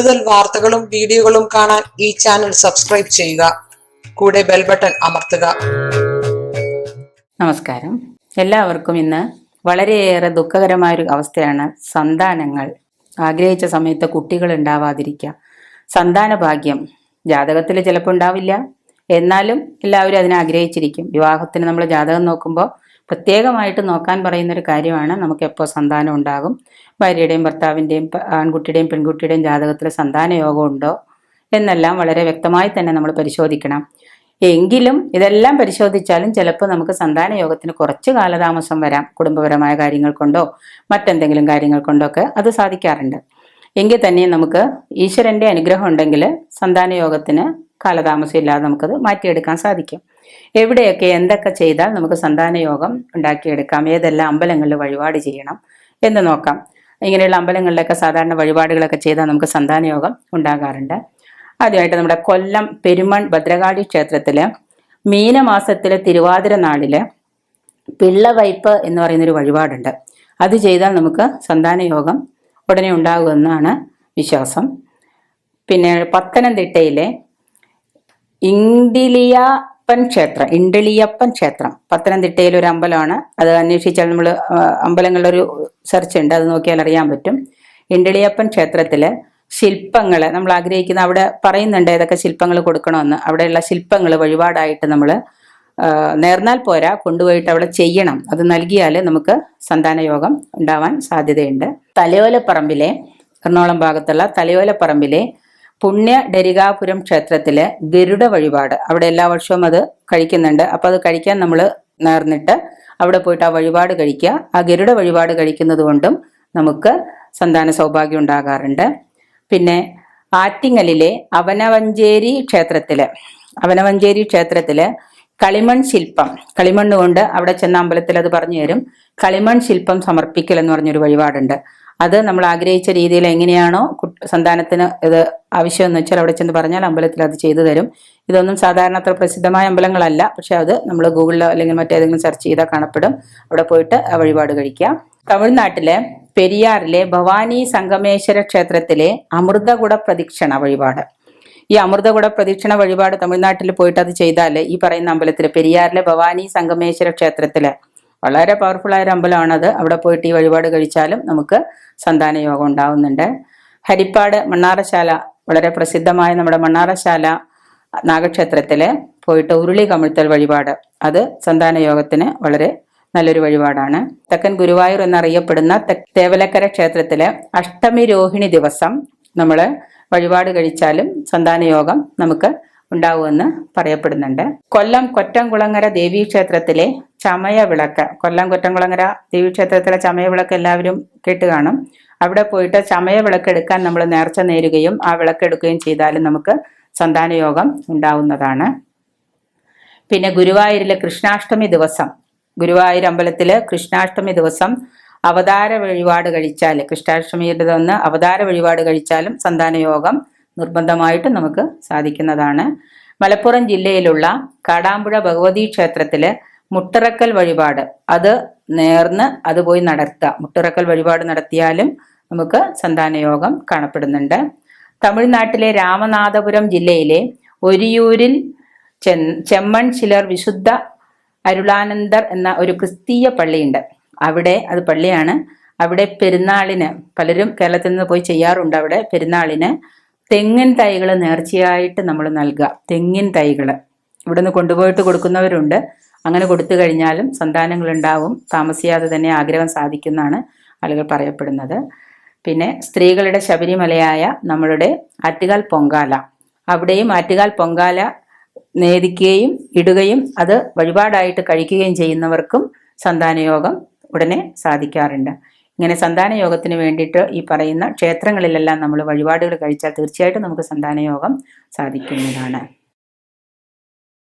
കൂടുതൽ വാർത്തകളും വീഡിയോകളും കാണാൻ ഈ ചാനൽ സബ്സ്ക്രൈബ് ചെയ്യുക. കൂടെ ബെൽ ബട്ടൺ അമർത്തുക. നമസ്കാരം. എല്ലാവർക്കും ഇന്ന് വളരെയേറെ ദുഃഖകരമായ ഒരു അവസ്ഥയാണ് സന്താനങ്ങൾ. ആഗ്രഹിച്ച സമയത്ത് കുട്ടികൾ ഉണ്ടാവാതിരിക്കുക. സന്താന ഭാഗ്യം ജാതകത്തിൽ ചിലപ്പോൾ ഉണ്ടാവില്ല. എന്നാലും എല്ലാവരും അതിനെ ആഗ്രഹിച്ചിരിക്കും. വിവാഹത്തിന് നമ്മൾ ജാതകം നോക്കുമ്പോൾ പ്രത്യേകമായിട്ട് നോക്കാൻ പറയുന്ന ഒരു കാര്യമാണ് നമുക്ക് എപ്പോൾ സന്താനം ഉണ്ടാകും. ഭാര്യയുടെയും ഭർത്താവിന്റെയും ആൺകുട്ടിയുടെയും പെൺകുട്ടിയുടെയും ജാതകത്തിൽ സന്താന യോഗം ഉണ്ടോ എന്നെല്ലാം വളരെ വ്യക്തമായി തന്നെ നമ്മൾ പരിശോധിക്കണം. എങ്കിലും ഇതെല്ലാം പരിശോധിച്ചാലും ചിലപ്പോൾ നമുക്ക് സന്താന യോഗത്തിന് കുറച്ച് കാലതാമസം വരാം. കുടുംബപരമായ കാര്യങ്ങൾ കൊണ്ടോ മറ്റെന്തെങ്കിലും കാര്യങ്ങൾ കൊണ്ടോ ഒക്കെ അത് സാധിക്കാറുണ്ട്. എങ്കിൽ തന്നെ നമുക്ക് ഈശ്വരന്റെ അനുഗ്രഹം ഉണ്ടെങ്കിൽ സന്താന യോഗത്തിന് കാലതാമസം ഇല്ലാതെ നമുക്കത് മാറ്റിയെടുക്കാൻ സാധിക്കും. എവിടെയൊക്കെ എന്തൊക്കെ ചെയ്താൽ നമുക്ക് സന്താന യോഗം ഉണ്ടാക്കിയെടുക്കാം? ഏതെല്ലാം അമ്പലങ്ങളിൽ വഴിപാട് ചെയ്യണം എന്ന് നോക്കാം. ഇങ്ങനെയുള്ള അമ്പലങ്ങളിലൊക്കെ സാധാരണ വഴിപാടുകളൊക്കെ ചെയ്താൽ നമുക്ക് സന്താന യോഗം ഉണ്ടാകാറുണ്ട്. ആദ്യമായിട്ട് നമ്മുടെ കൊല്ലം പെരുമൺ ഭദ്രകാളി ക്ഷേത്രത്തിൽ മീനമാസത്തിലെ തിരുവാതിര നാളിൽ പിള്ളവയ്പ് എന്ന് പറയുന്നൊരു വഴിപാടുണ്ട്. അത് ചെയ്താൽ നമുക്ക് സന്താന യോഗം ഉടനെ ഉണ്ടാകുമെന്നാണ് വിശ്വാസം. പിന്നെ പത്തനംതിട്ടയിലെ ഇണ്ടിലിയപ്പൻ ക്ഷേത്രം ഇണ്ടളിയപ്പൻ ക്ഷേത്രം. പത്തനംതിട്ടയിൽ ഒരു അമ്പലമാണ്. അത് അന്വേഷിച്ചാൽ നമ്മൾ അമ്പലങ്ങളുടെ ഒരു സെർച്ച് ഉണ്ട്. അത് നോക്കിയാൽ അറിയാൻ പറ്റും. ഇണ്ടളിയപ്പൻ ക്ഷേത്രത്തിൽ ശില്പങ്ങൾ നമ്മൾ ആഗ്രഹിക്കുന്ന അവിടെ പറയുന്നുണ്ട് ഏതൊക്കെ ശില്പങ്ങൾ കൊടുക്കണമെന്ന്. അവിടെയുള്ള ശില്പങ്ങൾ വഴിപാടായിട്ട് നമ്മൾ നേർന്നാൽ പോരാ കൊണ്ടുപോയിട്ട് അവിടെ ചെയ്യണം. അത് നൽകിയാൽ നമുക്ക് സന്താന യോഗം ഉണ്ടാവാൻ സാധ്യതയുണ്ട്. തലയോലപ്പറമ്പിലെ എറണാകുളം ഭാഗത്തുള്ള തലയോലപ്പറമ്പിലെ പുണ്യ ഡരികാപുരം ക്ഷേത്രത്തിലെ ഗരുഡ വഴിപാട്. അവിടെ എല്ലാ വർഷവും അത് കഴിക്കുന്നുണ്ട്. അപ്പൊ അത് കഴിക്കാൻ നമ്മൾ നേർന്നിട്ട് അവിടെ പോയിട്ട് ആ വഴിപാട് കഴിക്കുക. ആ ഗരുഡ വഴിപാട് കഴിക്കുന്നത് കൊണ്ടും നമുക്ക് സന്താന സൗഭാഗ്യം ഉണ്ടാകാറുണ്ട്. പിന്നെ ആറ്റിങ്ങലിലെ അവനവഞ്ചേരി ക്ഷേത്രത്തിലെ അവനവഞ്ചേരി ക്ഷേത്രത്തിലെ കളിമൺ ശില്പം കളിമണ്ണ് കൊണ്ട് അവിടെ ചെന്ന അമ്പലത്തിൽ അത് പറഞ്ഞു തരും. കളിമൺ ശില്പം സമർപ്പിക്കൽ എന്ന് പറഞ്ഞൊരു വഴിപാടുണ്ട്. അത് നമ്മൾ ആഗ്രഹിച്ച രീതിയിൽ എങ്ങനെയാണോ സന്താനത്തിന് ഇത് ആവശ്യമെന്ന് വെച്ചാൽ അവിടെ ചെന്ന് പറഞ്ഞാൽ അമ്പലത്തിൽ അത് ചെയ്തു തരും. ഇതൊന്നും സാധാരണ അത്ര പ്രസിദ്ധമായ അമ്പലങ്ങളല്ല. പക്ഷെ അത് നമ്മൾ ഗൂഗിളിലോ അല്ലെങ്കിൽ മറ്റേതെങ്കിലും സെർച്ച് ചെയ്താൽ കാണപ്പെടും. അവിടെ പോയിട്ട് വഴിപാട് കഴിക്കാം തമിഴ്നാട്ടിലെ പെരിയാറിലെ ഭവാനി സംഗമേശ്വര ക്ഷേത്രത്തിലെ അമൃതകുട പ്രദക്ഷിണ വഴിപാട്. ഈ അമൃതകുട പ്രദക്ഷിണ വഴിപാട് തമിഴ്നാട്ടിൽ പോയിട്ട് അത് ചെയ്താൽ ഈ പറയുന്ന അമ്പലത്തിൽ പെരിയാറിലെ ഭവാനി സംഗമേശ്വര ക്ഷേത്രത്തിൽ വളരെ പവർഫുൾ ആയ ഒരു അമ്പലമാണത്. അവിടെ പോയിട്ട് ഈ വഴിപാട് കഴിച്ചാലും നമുക്ക് സന്താന യോഗം ഉണ്ടാവുന്നുണ്ട്. ഹരിപ്പാട് മണ്ണാറശാല വളരെ പ്രസിദ്ധമായ നമ്മുടെ മണ്ണാറശാല നാഗക്ഷേത്രത്തിലെ പോയിട്ട് ഉരുളി കമിഴ്ത്തൽ വഴിപാട്. അത് സന്താന യോഗത്തിന് വളരെ നല്ലൊരു വഴിപാടാണ്. തെക്കൻ ഗുരുവായൂർ എന്നറിയപ്പെടുന്ന തേവലക്കര ക്ഷേത്രത്തിലെ അഷ്ടമി രോഹിണി ദിവസം നമ്മൾ വഴിപാട് കഴിച്ചാലും സന്താന യോഗം നമുക്ക് ഉണ്ടാവുമെന്ന് പറയപ്പെടുന്നുണ്ട്. കൊല്ലം കൊറ്റംകുളങ്ങര ദേവീ ക്ഷേത്രത്തിലെ ചമയ വിളക്ക് കൊല്ലം കൊറ്റംകുളങ്ങര ദേവീ ക്ഷേത്രത്തിലെ ചമയ വിളക്ക് എല്ലാവരും കേട്ട് കാണും. അവിടെ പോയിട്ട് ചമയ വിളക്ക് എടുക്കാൻ നമ്മൾ നേർച്ച നേരുകയും ആ വിളക്ക് എടുക്കുകയും ചെയ്താലും നമുക്ക് സന്താനയോഗം ഉണ്ടാവുന്നതാണ്. പിന്നെ ഗുരുവായൂരിലെ കൃഷ്ണാഷ്ടമി ദിവസം ഗുരുവായൂർ അമ്പലത്തിലെ കൃഷ്ണാഷ്ടമി ദിവസം അവതാര വഴിപാട് കഴിച്ചാൽ കൃഷ്ണാഷ്ടമിയുടെ ഒന്ന് അവതാര വഴിപാട് കഴിച്ചാലും സന്താന യോഗം നിർബന്ധമായിട്ട് നമുക്ക് സാധിക്കുന്നതാണ്. മലപ്പുറം ജില്ലയിലുള്ള കാടാമ്പുഴ ഭഗവതി ക്ഷേത്രത്തിൽ മുട്ടിറക്കൽ വഴിപാട്. അത് നേർന്ന് അത് പോയി നടത്തുക മുട്ടിറക്കൽ വഴിപാട് നടത്തിയാലും നമുക്ക് സന്താനയോഗം കാണപ്പെടുന്നുണ്ട്. തമിഴ്നാട്ടിലെ രാമനാഥപുരം ജില്ലയിലെ ഒരിയൂരിൽ ചെമ്മൺ ചിലർ വിശുദ്ധ അരുളാനന്ദർ എന്ന ഒരു ക്രിസ്തീയ പള്ളിയുണ്ട്. അവിടെ അത് പള്ളിയാണ്. അവിടെ പെരുന്നാളിന് പലരും കേരളത്തിൽ നിന്ന് പോയി ചെയ്യാറുണ്ട്. അവിടെ പെരുന്നാളിന് തെങ്ങിൻ തൈകൾ നേർച്ചയായിട്ട് നമ്മൾ നൽകുക തെങ്ങിൻ തൈകൾ ഇവിടുന്ന് കൊണ്ടുപോയിട്ട് കൊടുക്കുന്നവരുണ്ട്. അങ്ങനെ കൊടുത്തു കഴിഞ്ഞാലും സന്താനങ്ങൾ ഉണ്ടാവും താമസിയാതെ തന്നെ ആഗ്രഹം സാധിക്കുന്നതാണ് ആളുകൾ പറയപ്പെടുന്നത്. പിന്നെ സ്ത്രീകളുടെ ശബരിമലയായ നമ്മളുടെ ആറ്റുകാൽ പൊങ്കാല. അവിടെയും ആറ്റുകാൽ പൊങ്കാല നേദിക്കുകയും ഇടുകയും അത് വഴിപാടായിട്ട് കഴിക്കുകയും ചെയ്യുന്നവർക്കും സന്താനയോഗം ഉടനെ സാധിക്കാറുണ്ട്. ഇങ്ങനെ സന്താന യോഗത്തിന് വേണ്ടിയിട്ട് ഈ പറയുന്ന ക്ഷേത്രങ്ങളിലെല്ലാം നമ്മൾ വഴിപാടുകൾ കഴിച്ചാൽ തീർച്ചയായിട്ടും നമുക്ക് സന്താന യോഗം സാധിക്കുന്നതാണ്.